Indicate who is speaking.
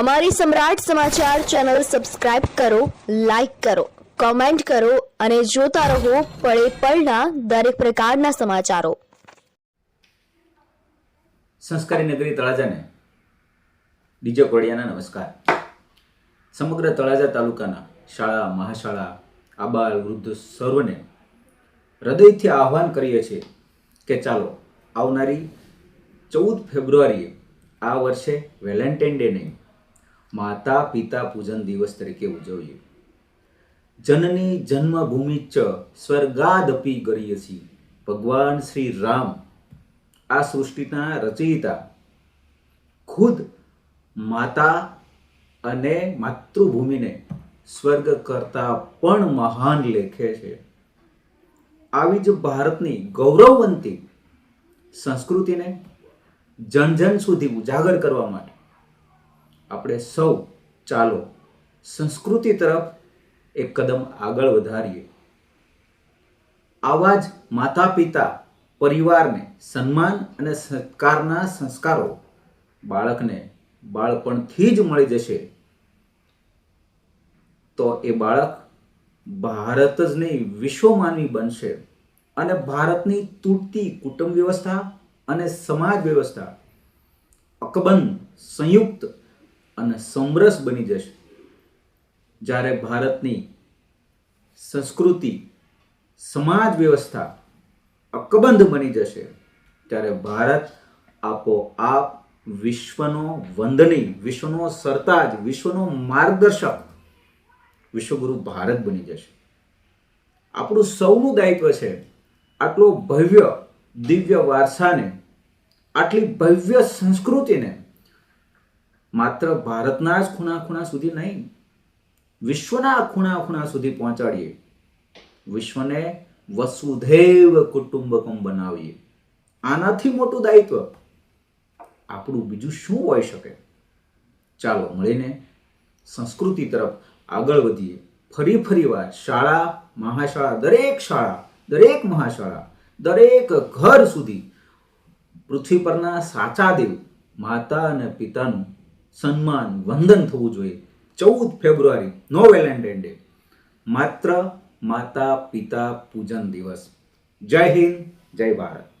Speaker 1: અમારી Samrat Samachar channel subscribe કરો, like કરો, કોમેન્ટ કરો અને જોતા રહો પળે પળના દરેક પ્રકારના સમાચારો.
Speaker 2: સંસ્કારી નગરી તળાજાને ડીજે કોડિયાના નમસ્કાર. સમગ્ર તળાજા તાલુકાના શાળા, મહાશાળા, આબાલ, વૃદ્ધ સર્વને હૃદયથી આહવાન કરીએ છીએ કે ચાલો આવનારી ચૌદ ફેબ્રુઆરીએ આ વર્ષે વેલેન્ટાઇન ડે નહીં માતા પિતા પૂજન દિવસ તરીકે ઉજવીએ. જનની જન્મભૂમિ ચ સ્વર્ગાદપી ગરીયસી. ભગવાન શ્રી રામ આ સૃષ્ટિના રચયિતા. ખુદ માતા અને માતૃભૂમિને સ્વર્ગ કરતા પણ મહાન લેખે છે. આવી જ ભારતની ગૌરવવંતી સંસ્કૃતિને જન જન સુધી ઉજાગર કરવા માટે આપણે સૌ ચાલો સંસ્કૃતિ તરફ એક કદમ આગળ વધારીએ. આવા જ માતા પિતા પરિવારને સન્માન અને સત્કારના સંસ્કારો બાળકને બાળપણથી જ મળી જશે. તો એ બાળક ભારત જ નહીં વિશ્વમાનવી બનશે અને ભારતની તૂટતી કુટુંબ વ્યવસ્થા અને સમાજ વ્યવસ્થા અકબંધ, સંયુક્ત અને સમરસ બની જશે. જ્યારે ભારતની સંસ્કૃતિ, સમાજ વ્યવસ્થા અકબંધ બની જશે, ત્યારે ભારત આપોઆપ વિશ્વનો વંદની, વિશ્વનો સરતાજ, વિશ્વનો માર્ગદર્શક વિશ્વગુરુ ભારત બની જશે. આપણું સૌનું દાયિત્વ છે આટલો ભવ્ય દિવ્ય વારસાને, આટલી ભવ્ય સંસ્કૃતિને માત્ર ભારતના જ ખૂણા ખૂણા સુધી નહીં, વિશ્વના ખૂણા ખૂણા સુધી પહોંચાડીએ. વિશ્વને વસુધૈવ કુટુંબકમ બનાવીએ. આનાથી મોટું દાયિત્વ આપણું બીજું શું હોઈ શકે? ચાલો મળીને સંસ્કૃતિ તરફ આગળ વધીએ. ફરી ફરી વાર શાળા, મહાશાળા, દરેક શાળા, દરેક મહાશાળા, દરેક ઘર સુધી પૃથ્વી પરના સાચા દેવ, માતા અને પિતાનું સન્માન, વંદન થવું જોઈએ. ચૌદ ફેબ્રુઆરી, નો વેલેન્ટાઇન ડે. માત્ર માતા પિતા પૂજન દિવસ. જય હિન્દ, જય ભારત.